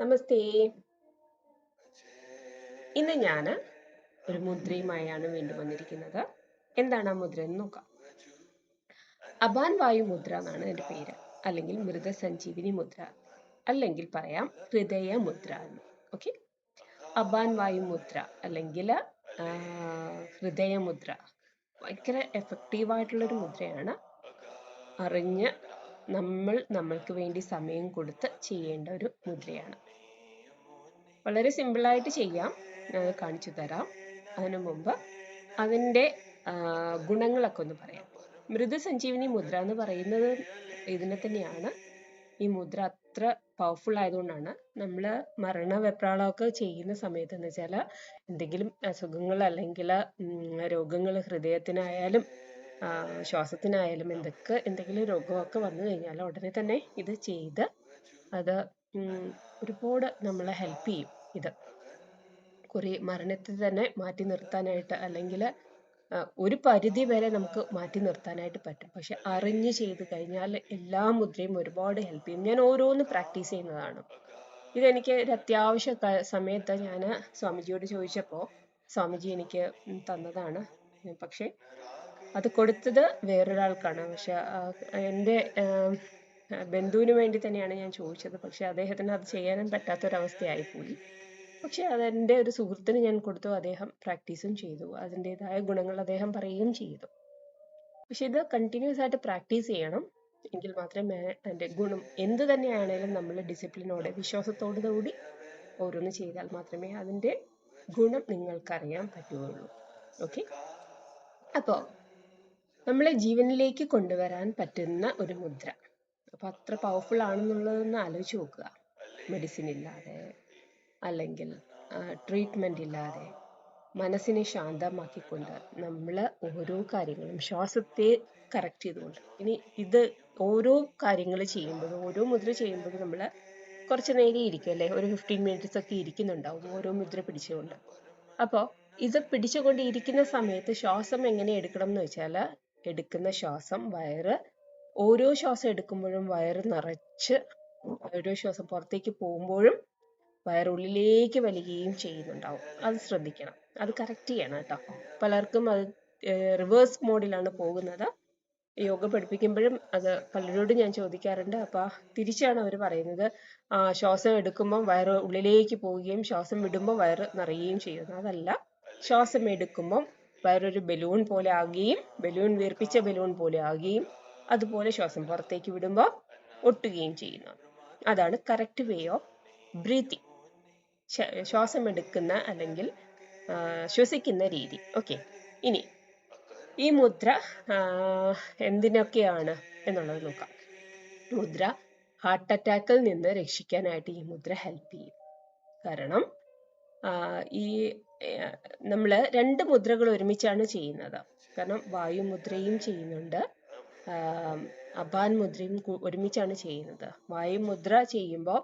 നമസ്തേ. ഇന്ന് ഞാൻ ഒരു മുദ്രയുമായാണ് വീണ്ടും വന്നിരിക്കുന്നത്. എന്താണ് ആ മുദ്ര എന്ന് നോക്കാം. അബാൻ വായു മുദ്ര എന്നാണ് എന്റെ പേര്. അല്ലെങ്കിൽ മൃതസഞ്ജീവിനി മുദ്ര. അല്ലെങ്കിൽ പറയാം ഹൃദയ മുദ്ര എന്ന്. ഓക്കെ? അബാൻ വായു മുദ്ര അല്ലെങ്കിൽ ഹൃദയ മുദ്ര. ഭയങ്കര എഫക്റ്റീവായിട്ടുള്ളൊരു മുദ്രയാണ്. അറിഞ്ഞ് നമ്മൾ നമ്മൾക്ക് വേണ്ടി സമയം കൊടുത്ത് ചെയ്യേണ്ട ഒരു മുദ്രയാണ്. വളരെ സിമ്പിളായിട്ട് ചെയ്യാം. ഞാൻ കാണിച്ചു തരാം. അതിനു മുമ്പ് അതിന്റെ ഗുണങ്ങളൊക്കെ ഒന്ന് പറയാം. മൃദുസഞ്ജീവനി മുദ്ര എന്ന് പറയുന്നത് ഇതിനെ തന്നെയാണ്. ഈ മുദ്ര അത്ര പവർഫുൾ ആയതുകൊണ്ടാണ് നമ്മൾ മരണ വെപ്രാളമൊക്കെ ചെയ്യുന്ന സമയത്ത് എന്ന് വെച്ചാൽ എന്തെങ്കിലും അസുഖങ്ങൾ അല്ലെങ്കിൽ രോഗങ്ങൾ ഹൃദയത്തിനായാലും ശ്വാസത്തിനായാലും എന്തൊക്കെ എന്തെങ്കിലും രോഗമൊക്കെ വന്നു കഴിഞ്ഞാൽ ഉടനെ തന്നെ ഇത് ചെയ്ത് അത് ഒരുപാട് നമ്മളെ ഹെൽപ്പ് ചെയ്യും ഇത്. കുറേ മരണത്തെ തന്നെ മാറ്റി നിർത്താനായിട്ട് അല്ലെങ്കിൽ ഒരു പരിധി വരെ നമുക്ക് മാറ്റി നിർത്താനായിട്ട് പറ്റും. പക്ഷെ അറിഞ്ഞ് ചെയ്ത് കഴിഞ്ഞാൽ എല്ലാ മുദ്രയും ഒരുപാട് ഹെൽപ്പ് ചെയ്യും. ഞാൻ ഓരോന്ന് പ്രാക്ടീസ് ചെയ്യുന്നതാണ്. ഇതെനിക്ക് ഒരു അത്യാവശ്യ സമയത്ത് ഞാൻ സ്വാമിജിയോട് ചോദിച്ചപ്പോൾ സ്വാമിജി എനിക്ക് തന്നതാണ്. പക്ഷേ അത് കൊടുത്തത് വേറൊരാൾക്കാണ്. പക്ഷെ എന്റെ ബന്ധുവിന് വേണ്ടി തന്നെയാണ് ഞാൻ ചോദിച്ചത്. പക്ഷെ അദ്ദേഹത്തിന് അത് ചെയ്യാനും പറ്റാത്തൊരവസ്ഥയായിപ്പോയി പക്ഷെ അതെന്റെ ഒരു സുഹൃത്തിന് ഞാൻ കൊടുത്തു. അദ്ദേഹം പ്രാക്ടീസും ചെയ്തു. അതിന്റെതായ ഗുണങ്ങൾ അദ്ദേഹം പറയുകയും ചെയ്തു. പക്ഷെ ഇത് കണ്ടിന്യൂസ് ആയിട്ട് പ്രാക്ടീസ് ചെയ്യണം. എങ്കിൽ മാത്രമേ അതിന്റെ ഗുണം എന്ത് തന്നെയാണേലും നമ്മൾ ഡിസിപ്ലിനോടെ വിശ്വാസത്തോടു കൂടി ഓരോന്ന് ചെയ്താൽ മാത്രമേ അതിന്റെ ഗുണം നിങ്ങൾക്കറിയാൻ പറ്റുകയുള്ളൂ. ഓക്കെ? അപ്പോൾ നമ്മളെ ജീവനിലേക്ക് കൊണ്ടുവരാൻ പറ്റുന്ന ഒരു മുദ്ര. അപ്പൊ അത്ര പവർഫുൾ ആണെന്നുള്ളതൊന്ന് ആലോചിച്ച് നോക്കുക. മെഡിസിൻ ഇല്ലാതെ അല്ലെങ്കിൽ ട്രീറ്റ്മെന്റ് ഇല്ലാതെ മനസ്സിനെ ശാന്തമാക്കിക്കൊണ്ട് നമ്മൾ ഓരോ കാര്യങ്ങളും ശ്വാസത്തെ കറക്റ്റ് ചെയ്തുകൊണ്ട്. ഇനി ഇത് ഓരോ കാര്യങ്ങൾ ചെയ്യുമ്പോഴും ഓരോ മുദ്ര ചെയ്യുമ്പോഴും നമ്മൾ കുറച്ച് നേരം ഇരിക്കും അല്ലേ? ഒരു ഫിഫ്റ്റീൻ മിനിറ്റ്സ് ഒക്കെ ഇരിക്കുന്നുണ്ടാവും ഓരോ മുദ്ര പിടിച്ചുകൊണ്ട്. അപ്പോൾ ഇത് പിടിച്ചുകൊണ്ട് ഇരിക്കുന്ന സമയത്ത് ശ്വാസം എങ്ങനെ എടുക്കണം എന്ന് വെച്ചാൽ എടുക്കുന്ന ശ്വാസം വയറ് ഓരോ ശ്വാസം എടുക്കുമ്പോഴും വയറ് നിറച്ച് ഓരോ ശ്വാസം പുറത്തേക്ക് പോകുമ്പോഴും വയറുള്ളിലേക്ക് വലിയുകയും ചെയ്യുന്നുണ്ടാവും. അത് ശ്രദ്ധിക്കണം. അത് കറക്റ്റ് ചെയ്യണം കേട്ടോ. പലർക്കും അത് റിവേഴ്സ് മോഡിലാണ് പോകുന്നത്. യോഗ പഠിപ്പിക്കുമ്പോഴും അത് പലരോടും ഞാൻ ചോദിക്കാറുണ്ട്. അപ്പൊ തിരിച്ചാണ് അവർ പറയുന്നത്. ശ്വാസം എടുക്കുമ്പോൾ വയറ് ഉള്ളിലേക്ക് പോവുകയും ശ്വാസം വിടുമ്പോൾ വയറ് നിറയുകയും ചെയ്യുന്നു. അതല്ല ശ്വാസം എടുക്കുമ്പോൾ വയറൊരു ബലൂൺ പോലെ ആകുകയും ബലൂൺ വീർപ്പിച്ച ബലൂൺ പോലെ ആകുകയും അതുപോലെ ശ്വാസം പുറത്തേക്ക് വിടുമ്പോൾ ഒട്ടുകയും ചെയ്യുന്നു. അതാണ് കറക്റ്റ് വേ ഓഫ് ബ്രീത്തിങ് ശ്വാസം എടുക്കുന്ന അല്ലെങ്കിൽ ശ്വസിക്കുന്ന രീതി. ഓക്കെ ഇനി ഈ മുദ്ര എന്തിനൊക്കെയാണ് എന്നുള്ളത് നോക്കാം. മുദ്ര ഹാർട്ട് അറ്റാക്കിൽ നിന്ന് രക്ഷിക്കാനായിട്ട് ഈ മുദ്ര ഹെൽപ്പ് ചെയ്യും. കാരണം ഈ നമ്മൾ രണ്ട് മുദ്രകൾ ഒരുമിച്ചാണ് ചെയ്യുന്നത്. കാരണം വായുമുദ്രയും ചെയ്യുന്നുണ്ട്. അപാൻ മുദ്രയും ഒരുമിച്ചാണ് ചെയ്യുന്നത്. വായുമുദ്ര ചെയ്യുമ്പോൾ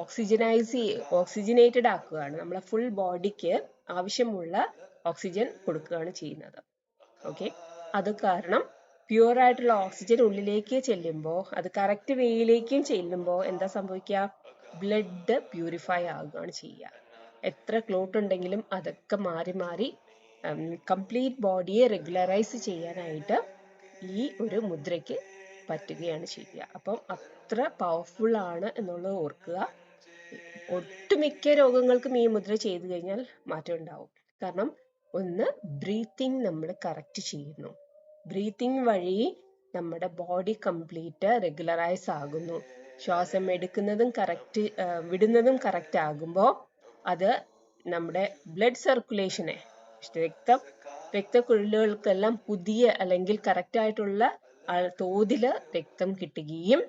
ഓക്സിജനൈസ് ഓക്സിജനേറ്റഡ് ആക്കുകയാണ്. നമ്മളെ ഫുൾ ബോഡിക്ക് ആവശ്യമുള്ള ഓക്സിജൻ കൊടുക്കുകയാണ് ചെയ്യുന്നത്. ഓക്കെ അത് കാരണം പ്യുവർ ആയിട്ടുള്ള ഓക്സിജൻ ഉള്ളിലേക്ക് ചെല്ലുമ്പോൾ അത് കറക്റ്റ് വേയിലേക്കും ചെല്ലുമ്പോൾ എന്താ സംഭവിക്കുക? ബ്ലഡ് പ്യൂരിഫൈ ആകുകയാണ് ചെയ്യുക. എത്ര ക്ലോട്ട് ഉണ്ടെങ്കിലും അതൊക്കെ മാറി മാറി കംപ്ലീറ്റ് ബോഡിയെ റെഗുലറൈസ് ചെയ്യാനായിട്ട് ഈ ഒരു മുദ്രയ്ക്ക് പറ്റുകയാണ് ചെയ്യുക. അപ്പം അത്ര പവർഫുൾ ആണ് എന്നുള്ളത് ഓർക്കുക. ഒട്ടുമിക്ക രോഗങ്ങൾക്കും ഈ മുദ്ര ചെയ്തു കഴിഞ്ഞാൽ മാറ്റം ഉണ്ടാവും. കാരണം ഒന്ന് ബ്രീത്തിങ് നമ്മൾ കറക്റ്റ് ചെയ്യുന്നു. ബ്രീത്തിങ് വഴി നമ്മുടെ ബോഡി കംപ്ലീറ്റ് റെഗുലറൈസ് ആകുന്നു. ശ്വാസം എടുക്കുന്നതും കറക്റ്റ് വിടുന്നതും കറക്റ്റ് ആകുമ്പോൾ അത് നമ്മുടെ ബ്ലഡ് സർക്കുലേഷനെ രക്തം രക്തക്കുഴലുകൾക്കെല്ലാം പുതിയ അല്ലെങ്കിൽ കറക്റ്റ് ആയിട്ടുള്ള തോതിൽ രക്തം കിട്ടുകയും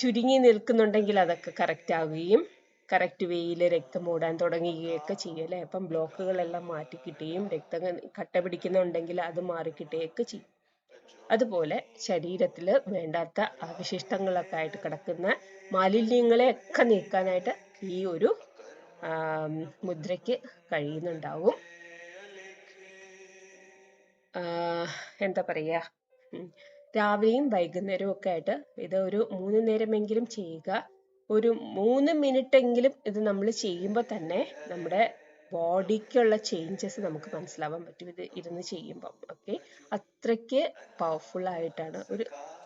ചുരുങ്ങി നിൽക്കുന്നുണ്ടെങ്കിൽ അതൊക്കെ കറക്റ്റ് ആവുകയും കറക്റ്റ് വേയിൽ രക്തം ഓടാൻ തുടങ്ങുകയൊക്കെ ചെയ്യും അപ്പം ബ്ലോക്കുകളെല്ലാം മാറ്റി കിട്ടുകയും രക്തം കട്ട പിടിക്കുന്നുണ്ടെങ്കിൽ അത് മാറി കിട്ടുകയൊക്കെ ചെയ്യും. അതുപോലെ ശരീരത്തിൽ വേണ്ടാത്ത അവശിഷ്ടങ്ങളൊക്കെ ആയിട്ട് കിടക്കുന്ന മാലിന്യങ്ങളെ ഒക്കെ നീക്കാനായിട്ട് ഈ ഒരു മുദ്രയ്ക്ക് കഴിയുന്നുണ്ടാവും. എന്താ പറയുക രാവിലെയും വൈകുന്നേരവും ഒക്കെ ആയിട്ട് ഇത് ഒരു മൂന്ന് നേരമെങ്കിലും ചെയ്യുക. ഒരു മൂന്ന് മിനിറ്റ് എങ്കിലും ഇത് നമ്മൾ ചെയ്യുമ്പോൾ തന്നെ നമ്മുടെ ബോഡിക്കുള്ള ചേഞ്ചസ് നമുക്ക് മനസ്സിലാവാൻ പറ്റും ഇത് ഇരുന്ന് ചെയ്യുമ്പോൾ ഓക്കെ? അത്രയ്ക്ക് പവർഫുൾ ആയിട്ടാണ്. ഒരു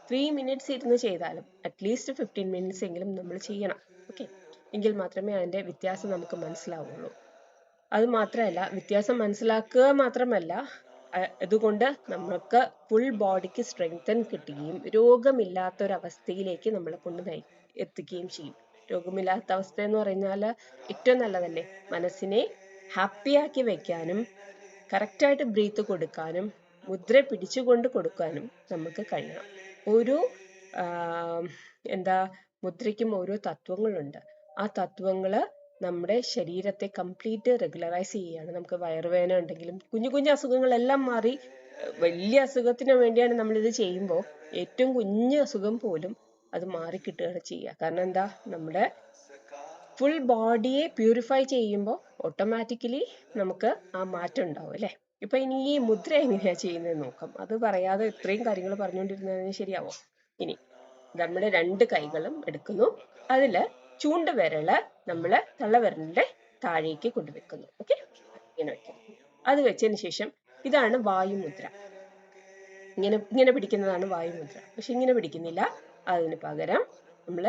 ത്രീ മിനിറ്റ്സ് ഇരുന്ന് ചെയ്താലും അറ്റ്ലീസ്റ്റ് ഫിഫ്റ്റീൻ മിനിറ്റ്സ് എങ്കിലും നമ്മൾ ചെയ്യണം. ഓക്കെ? എങ്കിൽ മാത്രമേ അതിന്റെ വ്യത്യാസം നമുക്ക് മനസ്സിലാവുള്ളൂ. അത് മാത്രമല്ല വ്യത്യാസം മനസ്സിലാക്കുക മാത്രമല്ല അഹ് ഇതുകൊണ്ട് നമുക്ക് ഫുൾ ബോഡിക്ക് സ്ട്രെങ്തൻ കിട്ടുകയും രോഗമില്ലാത്ത ഒരു അവസ്ഥയിലേക്ക് നമ്മളെ കൊണ്ട് നയി എത്തിക്കുകയും ചെയ്യും. രോഗമില്ലാത്ത അവസ്ഥ എന്ന് പറഞ്ഞാൽ ഏറ്റവും നല്ലതല്ലേ? മനസ്സിനെ ഹാപ്പിയാക്കി വെക്കാനും കറക്റ്റായിട്ട് ബ്രീത്ത് കൊടുക്കാനും മുദ്ര പിടിച്ചുകൊണ്ട് കൊടുക്കാനും നമുക്ക് കഴിയണം. ഒരു എന്താ മുദ്രയ്ക്കും ഓരോ തത്വങ്ങളുണ്ട്. ആ തത്വങ്ങൾ നമ്മുടെ ശരീരത്തെ കംപ്ലീറ്റ് റെഗുലറൈസ് ചെയ്യുകയാണ് നമുക്ക് വയറുവേദന ഉണ്ടെങ്കിലും കുഞ്ഞു കുഞ്ഞു അസുഖങ്ങളെല്ലാം മാറി വലിയ അസുഖത്തിന് വേണ്ടിയാണ് നമ്മൾ ഇത് ചെയ്യുമ്പോൾ ഏറ്റവും കുഞ്ഞു അസുഖം പോലും അത് മാറി കിട്ടുകയാണ് ചെയ്യുക. കാരണം എന്താ? നമ്മുടെ ഫുൾ ബോഡിയെ പ്യൂരിഫൈ ചെയ്യുമ്പോൾ ഓട്ടോമാറ്റിക്കലി നമുക്ക് ആ മാറ്റം ഉണ്ടാവും അല്ലേ? ഇപ്പൊ ഇനി ഈ മുദ്ര എങ്ങനെയാ ചെയ്യുന്നത് നോക്കാം. അത് പറയാതെ ഇത്രയും കാര്യങ്ങൾ പറഞ്ഞുകൊണ്ടിരുന്നതിന് ശരിയാവോ? ഇനി നമ്മുടെ രണ്ട് കൈകളും എടുക്കുന്നു. അതിൽ ചൂണ്ട് നമ്മൾ തള്ളവിരലിന്റെ താഴേക്ക് കൊണ്ടുവെക്കുന്നു. ഓക്കെ ഇങ്ങനെ വെക്കുന്നു. അത് വെച്ചതിന് ശേഷം ഇതാണ് വായുമുദ്ര. ഇങ്ങനെ ഇങ്ങനെ പിടിക്കുന്നതാണ് വായുമുദ്ര. പക്ഷെ ഇങ്ങനെ പിടിക്കുന്നില്ല. അതിന് പകരം നമ്മൾ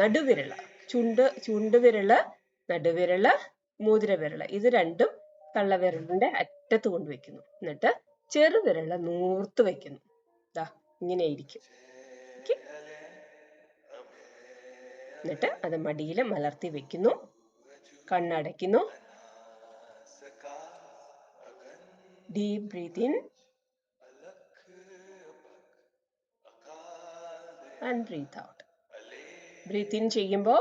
നടുവിരൾ ചുണ്ട് ചുണ്ടുവിരൽ നടുവിരൽ മോതിരവിരൽ ഇത് രണ്ടും തള്ളവിരലിന്റെ അറ്റത്ത് കൊണ്ടുവയ്ക്കുന്നു എന്നിട്ട് ചെറുവിരൽ നൂർത്ത് വെക്കുന്നു. ഇതാ ഇങ്ങനെ ആയിരിക്കും? എന്നിട്ട് അത് മടിയിൽ മലർത്തി വെക്കുന്നു കണ്ണടയ്ക്കുന്നു. Deep breathe in and breathe out breathe in ചെയ്യുമ്പോൾ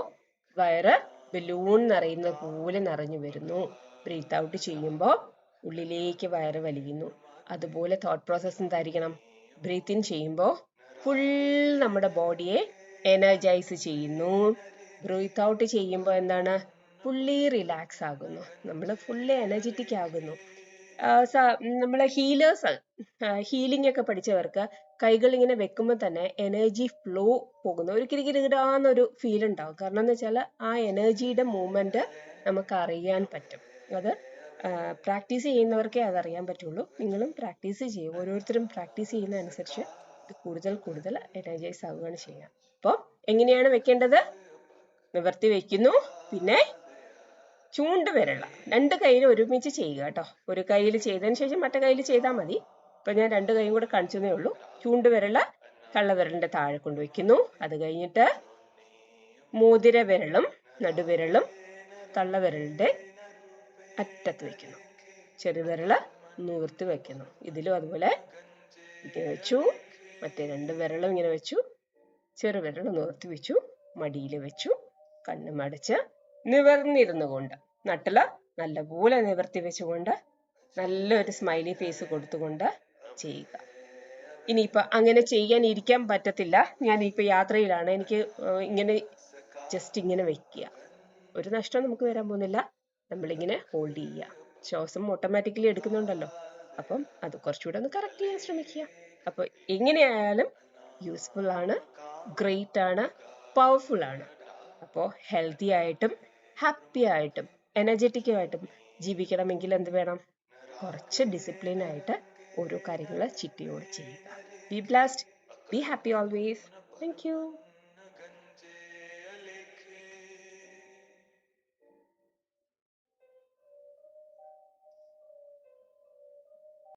വയറ് ബലൂൺ നിറയുന്ന പോലെ നിറഞ്ഞു വരുന്നു. ബ്രീത്ത് ഔട്ട് ചെയ്യുമ്പോൾ ഉള്ളിലേക്ക് വയറ് വലിയുന്നു. അതുപോലെ തോട്ട് പ്രോസസ്സ് എന്തായിരിക്കണം? ബ്രീത്ത് ഇൻ ചെയ്യുമ്പോൾ ഫുൾ നമ്മുടെ ബോഡിയെ എനർജൈസ് ചെയ്യുന്നു. ബ്രീത്ത് ഔട്ട് ചെയ്യുമ്പോൾ എന്താണ്? ഫുള്ളി റിലാക്സ് ആകുന്നു. നമ്മൾ ഫുള്ളി എനർജറ്റിക് ആകുന്നു. നമ്മൾ ഹീലേഴ്സ് ഹീലിംഗ് ഒക്കെ പഠിച്ചവർക്ക് കൈകൾ ഇങ്ങനെ വെക്കുമ്പോൾ തന്നെ എനർജി ഫ്ലോ പോകുന്നു. ഒരു കിരികിരികിടാന്നൊരു ഫീൽ ഉണ്ടാകും കാരണം എന്ന് വെച്ചാൽ ആ എനർജിയുടെ മൂവ്മെന്റ് നമുക്ക് അറിയാൻ പറ്റും. അത് പ്രാക്ടീസ് ചെയ്യുന്നവർക്കേ അതറിയാൻ പറ്റുള്ളൂ. നിങ്ങളും പ്രാക്ടീസ് ചെയ്യും. ഓരോരുത്തരും പ്രാക്ടീസ് ചെയ്യുന്ന അനുസരിച്ച് കൂടുതൽ കൂടുതൽ എനർജൈസ് ആവുകയാണ് ചെയ്യുക. അപ്പോൾ എങ്ങനെയാണ് വെക്കേണ്ടത്? നിവർത്തി വെക്കുന്നു. പിന്നെ ചൂണ്ട് വിരള രണ്ട് കയ്യിൽ ഒരുമിച്ച് ചെയ്യുക കേട്ടോ. ഒരു കയ്യിൽ ചെയ്തതിന് ശേഷം മറ്റേ കയ്യിൽ ചെയ്താൽ മതി. ഇപ്പൊ ഞാൻ രണ്ട് കൈയും കൂടെ കാണിച്ചതേ ഉള്ളൂ. ചൂണ്ട് വിരള കള്ളവിരലിന്റെ താഴെ കൊണ്ട് വയ്ക്കുന്നു അത് കഴിഞ്ഞിട്ട് മോതിര വിരളും നടുവിരളും തള്ളവിരലിന്റെ അറ്റത്ത് വെക്കുന്നു. ചെറുവിരൾ നിവർത്തി വെക്കുന്നു. ഇതിലും അതുപോലെ വെച്ചു. മറ്റേ രണ്ട് വിരലും ഇങ്ങനെ വെച്ചു. ചെറു വിരൽ നിവർത്തി വെച്ചു. മടിയിൽ വെച്ചു. കണ്ണ് മടച്ച് നിവർന്നിരുന്നു കൊണ്ട്. നട്ടിൽ നല്ലപോലെ നിവർത്തി വെച്ചുകൊണ്ട് നല്ലൊരു സ്മൈലി ഫേസ് കൊടുത്തുകൊണ്ട് ചെയ്യുക. ഇനിയിപ്പൊ അങ്ങനെ ചെയ്യാൻ ഇരിക്കാൻ പറ്റത്തില്ല. ഇപ്പൊ യാത്രയിലാണ്. എനിക്ക് ഇങ്ങനെ ജസ്റ്റ് ഇങ്ങനെ വെക്കുക. ഒരു നഷ്ടം നമുക്ക് വരാൻ പോകുന്നില്ല. നമ്മളിങ്ങനെ ഹോൾഡ് ചെയ്യുക. ശ്വാസം ഓട്ടോമാറ്റിക്കലി എടുക്കുന്നുണ്ടല്ലോ. അപ്പം അത് കുറച്ചുകൂടെ ഒന്ന് കറക്റ്റ് ചെയ്യാൻ ശ്രമിക്കുക. അപ്പൊ എങ്ങനെയായാലും യൂസ്ഫുൾ ആണ് ഗ്രേറ്റ് ആണ് പവർഫുൾ ആണ്. അപ്പോൾ ഹെൽത്തി ആയിട്ടും ഹാപ്പി ആയിട്ടും എനർജറ്റിക്കും ആയിട്ടും ജീവിക്കണമെങ്കിൽ എന്ത് വേണം? കുറച്ച് ഡിസിപ്ലിൻ ആയിട്ട് ഓരോ കാര്യങ്ങൾ ചിട്ടയോട് ചെയ്യുക. Be blast be happy always thank you